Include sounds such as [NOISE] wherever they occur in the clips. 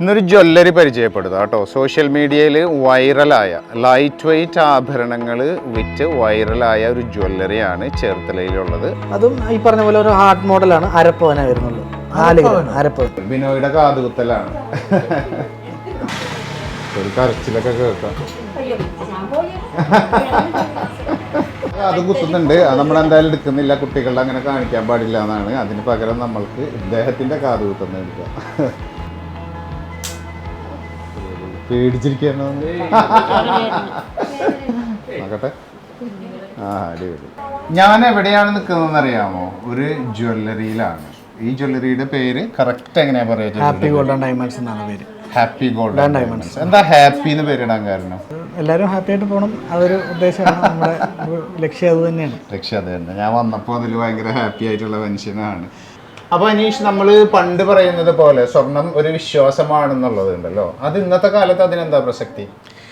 ഇന്നൊരു ജ്വല്ലറി പരിചയപ്പെടുത്തുക കേട്ടോ. സോഷ്യൽ മീഡിയയിൽ വൈറലായ ലൈറ്റ് വെയ്റ്റ് ആഭരണങ്ങൾ വിറ്റ് വൈറലായ ഒരു ജ്വല്ലറിയാണ് ചേർത്തലയിലുള്ളത്. അതും ഈ പറഞ്ഞ പോലെ ഒരു ഹാർട്ട് മോഡലാണ് അരപ്പവന വരുന്നുള്ളൂ. നാല് ബിനോയുടെ കാതുകുത്തലാണ്. ഒരു കരച്ചിലൊക്കെ കേൾക്കാം. അത് കുത്തുന്നുണ്ട്. അത് നമ്മൾ എന്തായാലും എടുക്കുന്നില്ല. കുട്ടികളുടെ അങ്ങനെ കാണിക്കാൻ പാടില്ല എന്നാണ്. അതിന് പകരം നമ്മൾക്ക് ഇദ്ദേഹത്തിന്റെ കാത് കുത്തുന്നത് എടുക്കാം. പേടിച്ചിരിക്കണോ നോക്കട്ടെ ആ അടിപൊളി. ഞാൻ എവിടെയാണ് നിൽക്കുന്നതെന്ന് അറിയാമോ? ഒരു ജ്വല്ലറിയിലാണ്. ഈ ജ്വല്ലറിയുടെ പേര് കറക്റ്റ് എങ്ങനെയാ പറയാ ഹാപ്പി ഗോൾഡൻ ഡയമണ്ട്സ് എന്നാണ് പേര്. ഹാപ്പി ഗോൾഡൻ ഡയമണ്ട്സ് എന്താ ഹാപ്പി എന്ന് പേരിടാൻ കാരണം? എല്ലാവരും ഹാപ്പി ആയിട്ട് പോകണം അതൊരു ഉദ്ദേശമാണ്. നമ്മുടെ ലക്ഷ്യം അത് തന്നെയാണ്. ലക്ഷ്യം അത് തന്നെ. ഞാൻ വന്നപ്പോൾ അതിൽ ഭയങ്കര ഹാപ്പി ആയിട്ടുള്ള മനുഷ്യനാണ്. അപ്പൊ അനീഷ് നമ്മൾ പണ്ട് പറയുന്നത് പോലെ സ്വർണം ഒരു വിശ്വാസമാണെന്നുള്ളത് ഉണ്ടല്ലോ. അത് ഇന്നത്തെ കാലത്ത് അതിനെന്താ പ്രസക്തി?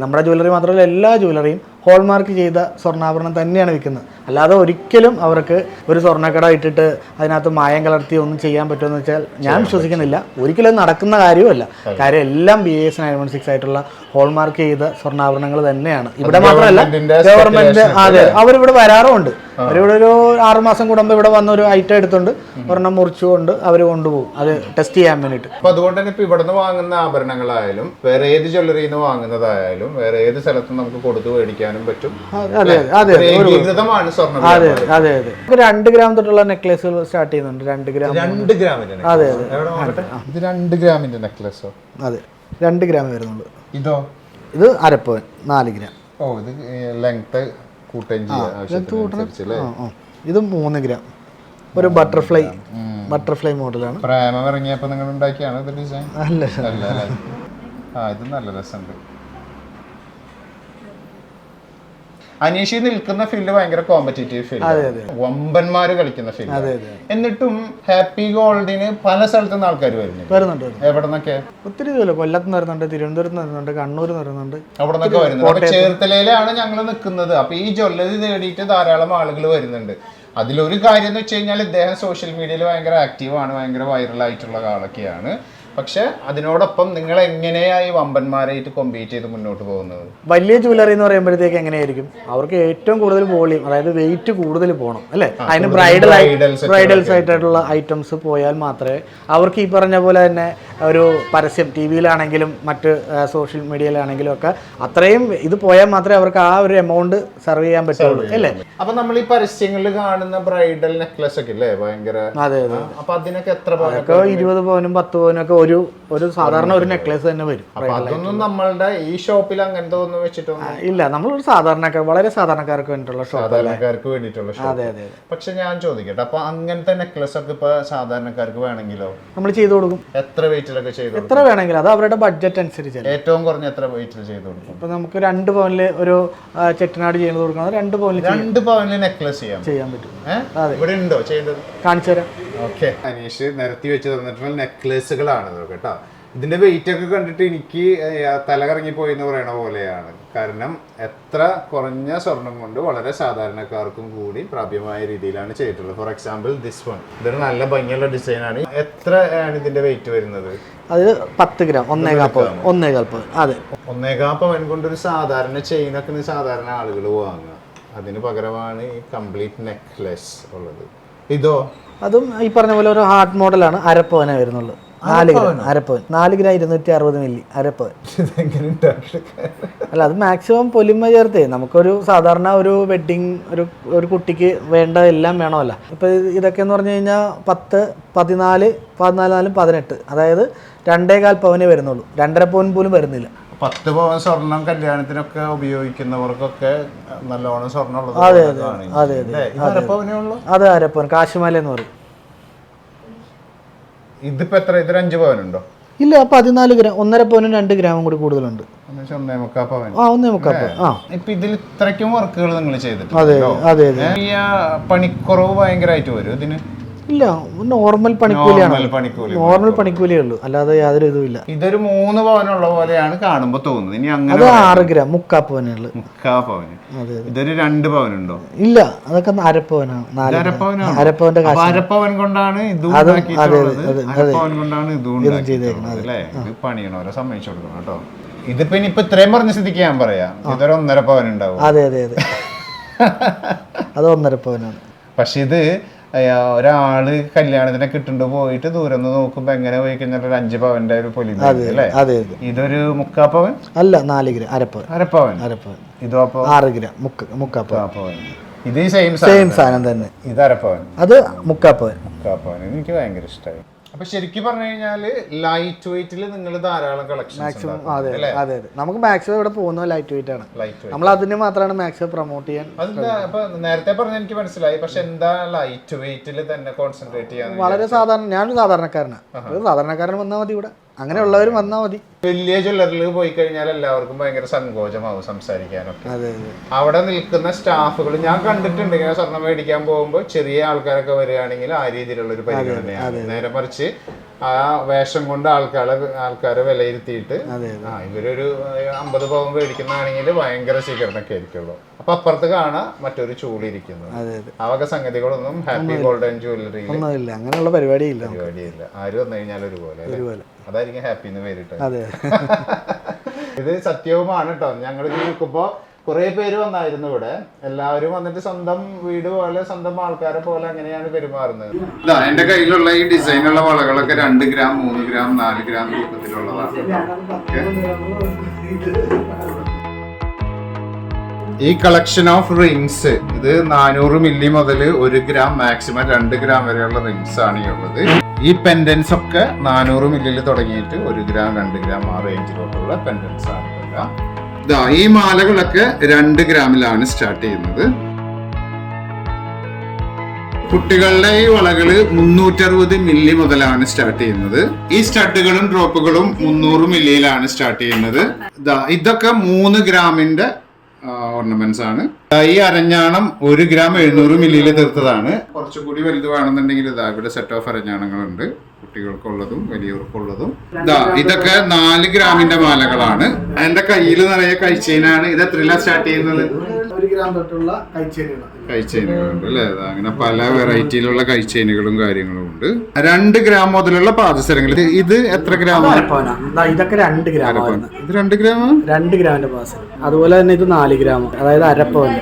നമ്മുടെ ജ്വല്ലറി മാത്രമല്ല എല്ലാ ജ്വല്ലറിയും ഹോൾമാർക്ക് ചെയ്ത സ്വർണാഭരണം തന്നെയാണ് വിൽക്കുന്നത്. അല്ലാതെ ഒരിക്കലും അവർക്ക് ഒരു സ്വർണക്കട ഇട്ടിട്ട് അതിനകത്ത് മായം കലർത്തി ഒന്നും ചെയ്യാൻ പറ്റുമെന്ന് വെച്ചാൽ ഞാൻ വിശ്വസിക്കുന്നില്ല. ഒരിക്കലും നടക്കുന്ന കാര്യവുമല്ല കാര്യം എല്ലാം B S nine one six ആയിട്ടുള്ള ഹോൾമാർക്ക് ചെയ്ത സ്വർണാഭരണങ്ങൾ തന്നെയാണ്. ഇവിടെ മാത്രമല്ല ഗവൺമെന്റ് അതെ അവരിവിടെ വരാറുമുണ്ട്. അവരിവിടെ ഒരു ആറുമാസം കൂടുമ്പോൾ ഇവിടെ വന്ന ഒരു ഐറ്റം എടുത്തുകൊണ്ട് ഒരെണ്ണം മുറിച്ചുകൊണ്ട് അവർ കൊണ്ടുപോകും. അത് ടെസ്റ്റ് ചെയ്യാൻ വേണ്ടിയിട്ട്. അതുകൊണ്ട് തന്നെ ഇപ്പൊ നിന്ന് വാങ്ങുന്ന ആഭരണങ്ങളായാലും വേറെ ഏത് ജ്വല്ലറിയിൽ നിന്ന് വാങ്ങുന്നതായാലും വേറെ ഏത് സ്ഥലത്തും നമുക്ക് കൊടുത്തു മേടിക്കാനും പറ്റും. അതെ അതെ ഒരു ഏകീകൃതമാണ് സ്വർണ അതെ അതെ അതെ. രണ്ട് ഗ്രാം തൊട്ടുള്ള നെക്ലേസുകൾ സ്റ്റാർട്ട് ചെയ്യുന്നുണ്ട്. രണ്ട് ഗ്രാം രണ്ട് ഗ്രാമിന്റെ അതെ അതെ. ഇത് രണ്ട് ഗ്രാമിന്റെ നെക്ലസോ അതെ. രണ്ട് ഗ്രാം വരുന്നുള്ളൂ. ഇതോ? ഇത് അരപ്പവൻ നാല് ഗ്രാം. ഓ ഇത് ലെങ്ത് കൂട്ടുകയും ഇത് മൂന്ന് ഗ്രാം. ഒരു ബട്ടർഫ്ലൈ ബട്ടർഫ്ലൈ മോഡലാണ് പ്രേമം ഇറങ്ങിയപ്പോൾ നിങ്ങൾ ഉണ്ടാക്കിയാണ് ഇത് ഡിസൈൻ അല്ലേ? ആ ഇത് നല്ല രസമുണ്ട്. അനീഷി നിൽക്കുന്ന ഫീൽഡ് ഭയങ്കര കോമ്പറ്റേറ്റീവ് ഫീൽഡ് വമ്പന്മാര് കളിക്കുന്ന ഫീൽഡ് എന്നിട്ടും ഹാപ്പി ഗോൾഡിന് പല സ്ഥലത്തു നിന്ന് ആൾക്കാർ വരുന്നു വരുന്നുണ്ട്. എവിടെ നിന്നൊക്കെ ഒത്തിരി ദൂരം കൊല്ലത്ത് നിന്ന് വരുന്നുണ്ട് തിരുവനന്തപുരത്ത് വരുന്നുണ്ട് കണ്ണൂർ നിന്നുണ്ട് വരുന്നുണ്ട്. അവിടെ നിന്നൊക്കെ വരുന്നുണ്ട്. ചേർത്തലയിലാണ് ഞങ്ങൾ നിൽക്കുന്നത് അപ്പൊ ഈ ജ്വല്ലറി നേടിയിട്ട് ധാരാളം ആളുകൾ വരുന്നുണ്ട്. അതിലൊരു കാര്യം എന്ന് വെച്ച് കഴിഞ്ഞാൽ ഇദ്ദേഹം സോഷ്യൽ മീഡിയയിൽ ഭയങ്കര ആക്റ്റീവാണ് ഭയങ്കര വൈറൽ ആയിട്ടുള്ള ആളൊക്കെയാണ് പക്ഷെ അതിനോടൊപ്പം നിങ്ങൾ എങ്ങനെയായി വമ്പന്മാരായിട്ട് കോമ്പീറ്റ് ചെയ്ത് മുന്നോട്ട് പോകുന്നത്? വലിയ ജ്വല്ലറി എന്ന് പറയുമ്പോഴത്തേക്ക് എങ്ങനെയായിരിക്കും? അവർക്ക് ഏറ്റവും കൂടുതൽ വോളിയം അതായത് വെയിറ്റ് കൂടുതൽ പോകണം അല്ലേ? അതിന് ബ്രൈഡൽ ബ്രൈഡൽസ് ആയിട്ടുള്ള ഐറ്റംസ് പോയാൽ മാത്രമേ അവർക്ക് ഈ പറഞ്ഞ പോലെ തന്നെ ഒരു പരസ്യം ടി വിയിലാണെങ്കിലും മറ്റ് സോഷ്യൽ മീഡിയയിലാണെങ്കിലും ഒക്കെ അത്രയും ഇത് പോയാൽ മാത്രമേ അവർക്ക് ആ ഒരു എമൗണ്ട് സെർവ് ചെയ്യാൻ പറ്റുള്ളൂ അല്ലേ? അപ്പൊ നമ്മൾ ഈ പരസ്യങ്ങളിൽ കാണുന്ന ബ്രൈഡൽ നെക്ലസ് ഒക്കെ ഇല്ലേ? ഭയങ്കര അതെ അതെ അപ്പൊ അതിനൊക്കെ എത്ര അതൊക്കെ ഇരുപത് പവനും പത്ത് പവനും ഒക്കെ ഒരു ഒരു സാധാരണ ഒരു നെക്ലസ് തന്നെ വരും അതൊന്നും നമ്മളുടെ ഈ ഷോപ്പിൽ അങ്ങനത്തെ ഒന്നും വെച്ചിട്ടൊന്നും ആ, ഇല്ല നമ്മളൊരു സാധാരണക്കാർ വളരെ സാധാരണക്കാർക്ക് വേണ്ടിയിട്ടുള്ള ഷോപ്പ് സാധാരണക്കാർക്ക് വേണ്ടിയിട്ടുള്ള അതെ അതെ പക്ഷെ ഞാൻ ചോദിക്കട്ടെ അപ്പൊ അങ്ങനത്തെ നെക്ലസ് ഒക്കെ ഇപ്പൊ സാധാരണക്കാർക്ക് വേണമെങ്കിലോ? നമ്മൾ ചെയ്തു കൊടുക്കും. എത്ര വെയിറ്റിലൊക്കെ ചെയ്തു എത്ര വേണമെങ്കിലും അത് അവരുടെ ബഡ്ജറ്റ് അനുസരിച്ച് ഏറ്റവും കുറഞ്ഞ എത്ര വെയിറ്റിൽ ചെയ്തു കൊടുക്കും? ഇപ്പൊ നമുക്ക് രണ്ട് പവനിൽ ഒരു ചെട്ടിനാട് ചെയ്ത് കൊടുക്കണം. രണ്ട് പവനിൽ രണ്ട് പവനിൽ നെക്ലസ് ചെയ്യാം. ചെയ്യാൻ പറ്റും. ഇവിടെ ഉണ്ടോ ചെയ്തത് കാണിച്ചു തരാം. ഓക്കെ. അനീഷ് നിരത്തി വെച്ച് തന്നിട്ടുള്ള നെക്ലസുകളാണ് കേട്ടോ. ഇതിന്റെ വെയിറ്റ് ഒക്കെ കണ്ടിട്ട് എനിക്ക് തലകറങ്ങി പോയി എന്ന് പറയണ പോലെയാണ്. കാരണം എത്ര കുറഞ്ഞ സ്വർണം കൊണ്ട് വളരെ സാധാരണക്കാർക്കും കൂടി പ്രാപ്യമായ രീതിയിലാണ് ചെയ്തിട്ടുള്ളത്. ഫോർ എക്സാമ്പിൾ ദിസ് വൺ ഇതൊരു നല്ല ഭംഗിയുള്ള ഡിസൈനാണ്. എത്ര ആണ് ഇതിന്റെ വെയിറ്റ് വരുന്നത്? അത് പത്ത് ഗ്രാം ഒന്നേകാൽ പവൻ ഒന്നേകാൽ പവൻ അതെ. ഒന്നേകാ പവൻ കൊണ്ട് ഒരു സാധാരണ ചെയിൻ ഒക്കെ സാധാരണ ആളുകൾ വാങ്ങുക. അതിന് പകരമാണ് ഈ കംപ്ലീറ്റ് നെക്ലെസ് ഉള്ളത്. ഇതോ? അതും ഈ പറഞ്ഞ പോലെ ഒരു ഹാർട്ട് മോഡലാണ് അരപ്പവനെ വരുന്നുള്ളൂ നാല് ഗ്രാം അരപ്പവൻ. നാല് ഗ്രാം ഇരുന്നൂറ്റി അറുപത് മില്ലി അരപ്പവൻ? അല്ല അത് മാക്സിമം പൊലിമ ചേർത്തേ. നമുക്കൊരു സാധാരണ ഒരു വെഡിങ് ഒരു ഒരു കുട്ടിക്ക് വേണ്ട എല്ലാം വേണമല്ല. ഇപ്പൊ ഇതൊക്കെ എന്ന് പറഞ്ഞു കഴിഞ്ഞാൽ പത്ത് പതിനാല് പതിനാല് നാലും പതിനെട്ട്. അതായത് രണ്ടേകാൽ പവനേ വരുന്നുള്ളൂ. രണ്ടര പവൻ പോലും വരുന്നില്ല. പത്ത് പവൻ സ്വർണം കല്യാണത്തിനൊക്കെ ഉപയോഗിക്കുന്നവർക്കൊക്കെ നല്ലോണം സ്വർണം ഉള്ളത് അതെ, അതെ, അതെ, അതെ, അരപ്പവൻ കാശുമാല എന്ന് പറയും. ഇതിപ്പോ എത്ര ഇതൊരു അഞ്ച് പവനുണ്ടോ? ഇല്ല പതിനാല് ഗ്രാം ഒന്നര പവനും രണ്ട് ഗ്രാമും കൂടി കൂടുതലുണ്ട്. ആ ഒന്നേ മുക്കാൽ പവൻ ആ. ഇപ്പൊ ഇതിൽ ഇത്രയ്ക്കും വർക്കുകൾ നിങ്ങൾ ചെയ്തിട്ട് അതെ അതെ പണിക്കുറവ് ഭയങ്കരമായിട്ട് വരും ഇതിന്? ഇല്ല നോർമൽ പണിക്കൂലിയാണ്. നോർമൽ പണിക്കൂലിയേ ഉള്ളൂ. അല്ലാതെ യാതൊരു ഇതും ഇല്ല ഇതൊരു മൂന്ന് പവനുള്ള പോലെയാണ് കാണുമ്പോ തോന്നുന്നത്. ഇനി അങ്ങനെ അത് ആറ് ഗ്രാം മുക്കാപ്പവനുള്ളു മുക്കാ പവന്. ഇതൊരു രണ്ട് പവനുണ്ടോ? ഇല്ല അതൊക്കെ അരപ്പവനാണ്. അരപ്പവന്റെ അരപ്പവൻ കൊണ്ടാണ് ഇതും അരപ്പവൻ കൊണ്ടാണ് ഇതും അല്ലേ? ഇത് പണിയണോരെ സമ്മതിച്ചു കൊടുക്കണം കേട്ടോ. ഇതിപ്പോ ഇനിയിപ്പോ ഇത്രയും പറഞ്ഞ സ്ഥിതിക്ക് ഞാൻ പറയാം. ഇതൊരു ഒന്നര പവൻ ഉണ്ടാവും അതെ അതെ അതെ. [LAUGHS] അത് ഒന്നര പവനാണ്. പക്ഷെ ഇത് ഒരാൾ കല്യാണത്തിന് കിട്ടുണ്ടോ പോയിട്ട് ദൂരം നോക്കുമ്പോ എങ്ങനെ പോയി കഴിഞ്ഞാൽ ഒരു അഞ്ച് പവന്റെ ഒരു പൊലി അല്ലേ അതെ ഇതൊരു മുക്കാപ്പവൻ പവൻ? അല്ല നാല് ഗ്രാം അരപ്പവൻ? അരപ്പവൻ അരപ്പവൻ ഇതോ അപ്പൊ? ആറ് ഗ്രാം മുക്ക മുക്കാപ്പവൻ മുക്കാ പവൻ. ഇത് സെയിം സെയിം സാധനം തന്നെ. ഇത് അരപ്പവൻ. അത് മുക്കാപ്പവൻ മുക്കാപ്പവൻ എനിക്ക് ഭയങ്കര ഇഷ്ടമായി അപ്പൊ ശരിക്കും പറഞ്ഞു കഴിഞ്ഞാൽ ലൈറ്റ് വെയിറ്റിൽ നിങ്ങൾ ധാരാളം കളക്ഷൻസ് അതെ അതെ അതെ. നമുക്ക് മാക്സിമം ഇവിടെ പോകുന്ന ലൈറ്റ് വെയിറ്റ് ആണ്. നമ്മൾ അതിന് മാത്രമാണ് മാക്സിമം പ്രൊമോട്ട് ചെയ്യാൻ നേരത്തെ പറഞ്ഞ എനിക്ക് മനസ്സിലായി. പക്ഷെ എന്താ ലൈറ്റ് വെയിറ്റിൽ തന്നെ കോൺസെൻട്രേറ്റ് ചെയ്യാൻ വളരെ സാധാരണ ഞാനൊരു സാധാരണക്കാരനാണ് സാധാരണക്കാരൻ വന്നാൽ മതി ഇവിടെ. അങ്ങനെയുള്ളവരും വന്നാ മതി. വലിയ ജ്വല്ലറിൽ പോയി കഴിഞ്ഞാൽ എല്ലാവർക്കും ഭയങ്കര സങ്കോചമാവും സംസാരിക്കാനൊക്കെ. അവിടെ നിൽക്കുന്ന സ്റ്റാഫുകൾ ഞാൻ കണ്ടിട്ടുണ്ട് ഇങ്ങനെ സ്വർണം മേടിക്കാൻ പോകുമ്പോൾ ചെറിയ ആൾക്കാരൊക്കെ വരികയാണെങ്കിൽ ആ രീതിയിലുള്ള ഒരു പരിഗണനയാണ് നേരെ മറിച്ച് ആ വേഷം കൊണ്ട് ആൾക്കാരെ ആൾക്കാരെ വിലയിരുത്തിയിട്ട് ആ ഇവരൊരു അമ്പത് പവൻ മേടിക്കുന്നതാണെങ്കിൽ ഭയങ്കര സ്വീകരണമൊക്കെ ആയിരിക്കുള്ളൂ. അപ്പൊ അപ്പുറത്ത് കാണാം മറ്റൊരു ചൂളിരിക്കുന്നു അതെ അതെ. ആ വക സംഗതികളൊന്നും ഹാപ്പി ഗോൾഡൻ ഒന്നുമില്ല. അങ്ങനെയുള്ള പരിപാടിയില്ല പരിപാടിയില്ല. ആര് വന്നു കഴിഞ്ഞാൽ ഒരുപോലെ? അതായിരിക്കും ഹാപ്പി എന്ന് പേരിട്ട് [LAUGHS] ഇത് സത്യവുമാണ് കേട്ടോ ഞങ്ങൾ നിൽക്കുമ്പോ കുറെ പേര് വന്നായിരുന്നു ഇവിടെ. എല്ലാവരും വന്നിട്ട് സ്വന്തം വീട് പോലെ സ്വന്തം ആൾക്കാരെ പോലെ അങ്ങനെയാണ് പെരുമാറുന്നത്. ഇതാ എന്റെ കയ്യിലുള്ള ഈ ഡിസൈനുള്ള വളകളൊക്കെ രണ്ട് ഗ്രാം മൂന്ന് ഗ്രാം നാല് ഗ്രാം രൂപത്തിലുള്ളതാണ്. ഈ കളക്ഷൻ ഓഫ് റിങ്സ് ഇത് നാനൂറ് മില്ലി മുതൽ ഒരു ഗ്രാം മാക്സിമം രണ്ട് ഗ്രാം വരെയുള്ള റിങ്സ് ആണ് ഈ ഉള്ളത്. ഈ പെൻഡൻസ് ഒക്കെ നാനൂറ് മില്ലിൽ തുടങ്ങിയിട്ട് ഒരു ഗ്രാം രണ്ട് ഗ്രാം ആ റേഞ്ചിലോട്ടുള്ള പെൻഡൻസ് ആണ്. ഇതെല്ലാം. ഇതാ ഈ മാലകളൊക്കെ രണ്ട് ഗ്രാമിലാണ് സ്റ്റാർട്ട് ചെയ്യുന്നത്. കുട്ടികളുടെ ഈ വളകൾ മുന്നൂറ്ററുപത് മില്ലി മുതലാണ് സ്റ്റാർട്ട് ചെയ്യുന്നത്. ഈ സ്റ്റഡുകളും ഡ്രോപ്പുകളും മുന്നൂറ് മില്ലിയിലാണ് സ്റ്റാർട്ട് ചെയ്യുന്നത്. ഇതൊക്കെ മൂന്ന് ഗ്രാമിന്റെ ഓർണമെന്റ്സ് ആണ്. ഈ അരഞ്ഞാണം ഒരു ഗ്രാം എഴുന്നൂറ് മില്ലിയിൽ തീർത്തതാണ്. കുറച്ചുകൂടി വലുത് വേണമെന്നുണ്ടെങ്കിൽ ഇതാ ഇവിടെ സെറ്റ് ഓഫ് അരഞ്ഞാണങ്ങളുണ്ട്. കുട്ടികൾക്കുള്ളതും വലിയവർക്കുള്ളതും. ഇതാ ഇതൊക്കെ നാല് ഗ്രാമിന്റെ മാലകളാണ്. എന്റെ കയ്യിൽ നിറയെ കഴിച്ചതിനാണ് ഇത് എത്രയിലാണ് സ്റ്റാർട്ട് ചെയ്യുന്നത്? ഒരു ഗ്രാം തൊട്ടുള്ള കൈച്ചെയിനുകളുണ്ട് അല്ലേ? അങ്ങനെ പല വെറൈറ്റിയിലുള്ള കൈച്ചേനുകളും കാര്യങ്ങളും ഉണ്ട്. രണ്ട് ഗ്രാം മുതലുള്ള പാദസരങ്ങൾ. ഇത് ഇത് എത്ര ഗ്രാം ഇതൊക്കെ രണ്ട് ഗ്രാം ഇത് രണ്ട് ഗ്രാം രണ്ട് ഗ്രാമിന്റെ പാദസരം. അതുപോലെ തന്നെ ഇത് നാല് ഗ്രാം അതായത് അരപ്പവൻ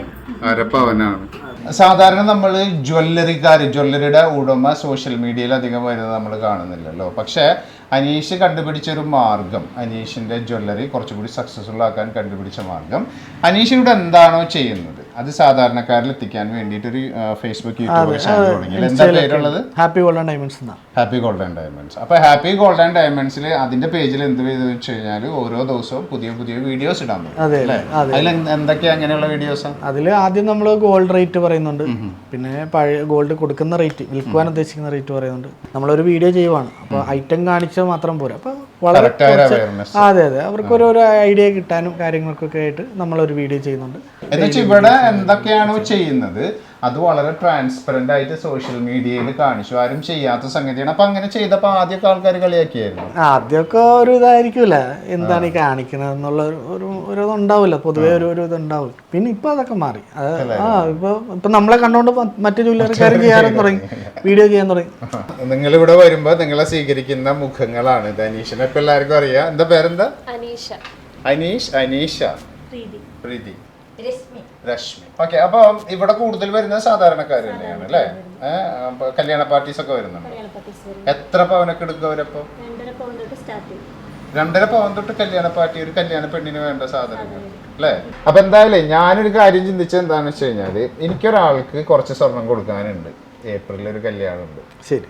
അരപ്പവനാണ്. സാധാരണ നമ്മൾ ജ്വല്ലറിക്കാർ ജ്വല്ലറിയുടെ ഉടമ സോഷ്യൽ മീഡിയയിൽ അധികം വരുന്നത് നമ്മൾ കാണുന്നില്ലല്ലോ. പക്ഷേ അനീഷ് കണ്ടുപിടിച്ചൊരു മാർഗം അനീഷിന്റെ ജ്വല്ലറി കുറച്ചുകൂടി സക്സസ്ഫുൾ ആക്കാൻ കണ്ടുപിടിച്ച മാർഗം. അനീഷ് ഇവിടെ എന്താണോ ചെയ്യുന്നത്? അത് സാധാരണക്കാരിൽ എത്തിക്കാൻ വേണ്ടിയിട്ട് ഒരു ഫേസ്ബുക്ക് യൂട്യൂബ് ചാനൽ തുടങ്ങി. എന്താ പേരുള്ളത്? ഹാപ്പി ഗോൾഡൻ ഡയമണ്ട്സ് എന്നാ. ഹാപ്പി ഗോൾഡൻ ഡയമണ്ട്സ് അപ്പോൾ ഹാപ്പി ഗോൾഡൻ ഡയമണ്ട്സിൽ അതിന്റെ പേജിൽ എന്ത് ചെയ്തു വെച്ച് കഴിഞ്ഞാൽ ഓരോ ദിവസവും പുതിയ പുതിയ വീഡിയോസ് ഇടാൻ അതിൽ എന്തൊക്കെയാ അങ്ങനെയുള്ള വീഡിയോസ് അതിൽ ആദ്യം നമ്മൾ ഗോൾഡ് റേറ്റ് പറയുന്നുണ്ട്. പിന്നെ പഴയ ഗോൾഡ് കൊടുക്കുന്ന റേറ്റ് വിൽക്കുവാൻ ഉദ്ദേശിക്കുന്ന റേറ്റ് പറയുന്നുണ്ട്. നമ്മളൊരു വീഡിയോ ചെയ്യുവാണ്. അപ്പോൾ ഐറ്റം കാണിച്ചാൽ മാത്രം പോരാ. അപ്പോൾ വളരെ അതെ അതെ. അവർക്ക് ഓരോരോ ഐഡിയ കിട്ടാനും കാര്യങ്ങൾക്കൊക്കെ ആയിട്ട് നമ്മളൊരു വീഡിയോ ചെയ്യുന്നുണ്ട്. ഇവിടെ എന്തൊക്കെയാണോ ചെയ്യുന്നത്? അത് വളരെ ട്രാൻസ്പെറന്റ് ആയിട്ട് സോഷ്യൽ മീഡിയയിൽ കാണിച്ചു. ആരും ചെയ്യാത്ത സംഗതിയാണ്. അപ്പൊ അങ്ങനെ ചെയ്തപ്പോൾ ആദ്യമൊക്കെ ആൾക്കാർ കളിയാക്കിയായിരുന്നു. ആദ്യമൊക്കെ ഒരു ഇതായിരിക്കൂല. എന്താണ് ഈ കാണിക്കുന്നത് എന്നുള്ള ഒരു- ഒരു ഇതുണ്ടാവില്ല പൊതുവെ ഒരു ഒരു ഇതുണ്ടാവും. പിന്നെ ഇപ്പൊ അതൊക്കെ മാറി. ആ ഇപ്പൊ ഇപ്പൊ നമ്മളെ കണ്ടുകൊണ്ട് മറ്റു ജോലിക്കാരും [LAUGHS] [LAUGHS] ചെയ്യാൻ തുടങ്ങി. വീഡിയോ ചെയ്യാൻ തുടങ്ങി. നിങ്ങൾ ഇവിടെ വരുമ്പോൾ നിങ്ങളെ സ്വീകരിക്കുന്ന മുഖങ്ങളാണ് ഇത്. അനീഷിനെ ഇപ്പൊ എല്ലാവർക്കും അറിയാം. എന്താ പേരെന്താ? അനീഷ. അനീഷ് അനീഷ. പ്രീതി. പ്രീതി. രശ്മി. രശ്മി. ഓക്കെ അപ്പൊ ഇവിടെ കൂടുതൽ വരുന്നത് സാധാരണക്കാർ തന്നെയാണ് അല്ലേ കല്യാണ പാർട്ടീസ് ഒക്കെ വരുന്നുണ്ട്. എത്ര പവനൊക്കെ എടുക്കും അവരപ്പോ രണ്ടര പൗണ്ട് സ്റ്റാർട്ട് ചെയ്യും. രണ്ടര പവൻ തൊട്ട് കല്യാണ പാർട്ടി ഒരു കല്യാണ പെണ്ണിന് വേണ്ട സാധനങ്ങൾ അല്ലേ? അപ്പൊ എന്തായാലും ഞാനൊരു കാര്യം ചിന്തിച്ചത് എന്താണെന്ന് വെച്ച് കഴിഞ്ഞാൽ എനിക്കൊരാൾക്ക് കുറച്ച് സ്വർണം കൊടുക്കാനുണ്ട്. ഏപ്രിലിൽ ഒരു കല്യാണം ഉണ്ട് ശരി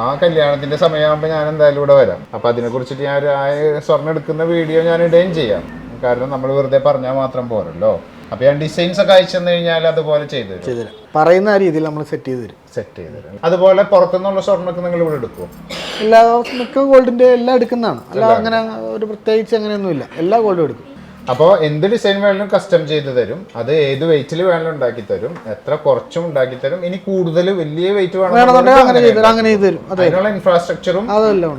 ആ കല്യാണത്തിന്റെ സമയമാകുമ്പോ ഞാൻ എന്തായാലും ഇവിടെ വരാം. അപ്പൊ അതിനെ കുറിച്ചിട്ട് ഞാൻ ഒരു ആ സ്വർണം എടുക്കുന്ന വീഡിയോ ഞാൻ ഇടുകയും ചെയ്യാം. കാരണം നമ്മൾ വെറുതെ പറഞ്ഞാൽ മാത്രം പോരല്ലോ. അപ്പൊ ഞാൻ ഡിസൈൻസ് ഒക്കെ അയച്ചു തന്നു കഴിഞ്ഞാൽ അതുപോലെ ചെയ്തു തരും. ചെയ്തുതരാം പറയുന്ന രീതിയിൽ നമ്മൾ സെറ്റ് ചെയ്ത് തരും. സെറ്റ് ചെയ്ത് തരും. അതുപോലെ പുറത്തുനിന്നുള്ള സ്വർണമൊക്കെ നിങ്ങൾ ഇവിടെ എടുക്കും എല്ലാ മിക്ക ഗോൾഡിന്റെ എല്ലാം എടുക്കുന്നതാണ്. അല്ല അങ്ങനെ ഒരു പ്രത്യേകിച്ച് അങ്ങനെയൊന്നുമില്ല. എല്ലാ ഗോൾഡും എടുക്കും. അപ്പോൾ എന്ത് ഡിസൈൻ വേണമെങ്കിലും കസ്റ്റം ചെയ്ത് തരും. അത് ഏത് വെയിറ്റിൽ വേണമെങ്കിലും ഉണ്ടാക്കി തരും. എത്ര കുറച്ചും ഉണ്ടാക്കി തരും. ഇനി കൂടുതൽ വലിയ വെയിറ്റ് വേണമെന്നുണ്ടെങ്കിൽ അങ്ങനെ ചെയ്തു തരും. അതെ. അതിനുള്ള ഇൻഫ്രാസ്ട്രക്ചറും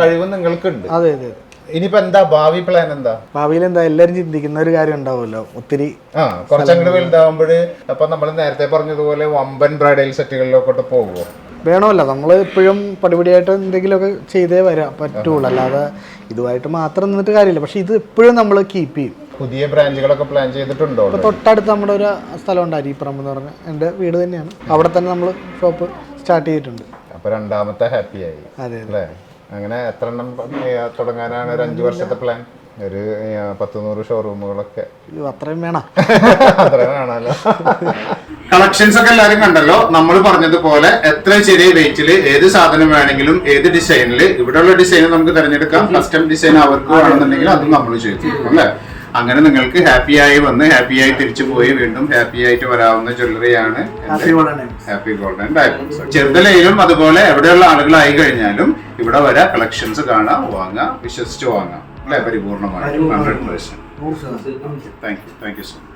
കഴിവും നിങ്ങൾക്കുണ്ട്. അതെ അതെ. ഇനിയിപ്പോ എന്താ ഭാവി പ്ലാൻ എന്താ? ഭാവിയിൽ എന്താ എല്ലാരും ചിന്തിക്കുന്ന ഒരു കാര്യം ഉണ്ടാവുമല്ലോ. ഒത്തിരി ആ കുറച്ചങ്ങോട്ട് വലുതാവുമ്പോൾ അപ്പൊ നമ്മൾ നേരത്തെ പറഞ്ഞതുപോലെ വമ്പൻ ബ്രൈഡൽ സെറ്റുകളിലൊക്കെ പോകുമോ വേണമല്ലോ. നമ്മൾ ഇപ്പോഴും പടിപടിയായിട്ട് എന്തെങ്കിലുമൊക്കെ ചെയ്തേ വരാൻ പറ്റുള്ളൂ. അല്ലാതെ ഇതുമായിട്ട് മാത്രം നിന്നിട്ട് കാര്യമില്ല. പക്ഷെ ഇത് ഇപ്പോഴും നമ്മൾ കീപ്പ് ചെയ്യും. പുതിയ ബ്രാഞ്ചുകളൊക്കെ പ്ലാൻ ചെയ്തിട്ടുണ്ടോ ഇപ്പോൾ തൊട്ടടുത്ത് നമ്മുടെ ഒരു സ്ഥലമുണ്ട് അരിപ്പുറം എന്ന് പറഞ്ഞ എന്റെ വീട് തന്നെയാണ്. അവിടെ തന്നെ നമ്മൾ ഷോപ്പ് സ്റ്റാർട്ട് ചെയ്തിട്ടുണ്ട്. അപ്പോൾ രണ്ടാമത്തെ ഹാപ്പിയായി ആയി. അതെ. അല്ലേ? അങ്ങനെ എത്ര എണ്ണം തുടങ്ങാനാണ് ഒരു അഞ്ചു വർഷത്തെ പ്ലാൻ ഒരു പത്ത് നൂറ് ഷോറൂമുകളൊക്കെ ഇത് അത്രയും വേണം? അത്രയാണല്ലോ കളക്ഷൻസ് ഒക്കെ എല്ലാവരും കണ്ടല്ലോ. നമ്മൾ പറഞ്ഞതുപോലെ എത്ര ചെറിയ വെയിറ്റിൽ ഏത് സാധനം വേണമെങ്കിലും ഏത് ഡിസൈനിൽ ഇവിടെയുള്ള ഡിസൈൻ നമുക്ക് തിരഞ്ഞെടുക്കാം. കസ്റ്റം ഡിസൈൻ അവർക്ക് വേണമെന്നുണ്ടെങ്കിൽ അതും നമ്മൾ ചെയ്തു അല്ലേ? അങ്ങനെ നിങ്ങൾക്ക് ഹാപ്പി ആയി വന്ന് ഹാപ്പി ആയി തിരിച്ചു പോയി വീണ്ടും ഹാപ്പി ആയിട്ട് വരാവുന്ന ജ്വല്ലറിയാണ് ഹാപ്പി ഗോൾഡൻ ഡയമണ്ട്സ് ചെറുതലയിലും അതുപോലെ എവിടെയുള്ള ആളുകളായി കഴിഞ്ഞാലും ഇവിടെ വരാ കളക്ഷൻസ് കാണാം വാങ്ങാം വിശ്വസിച്ച് വാങ്ങാം. അല്ലെ? പരിപൂർണമായി hundred percent thank you thank you so much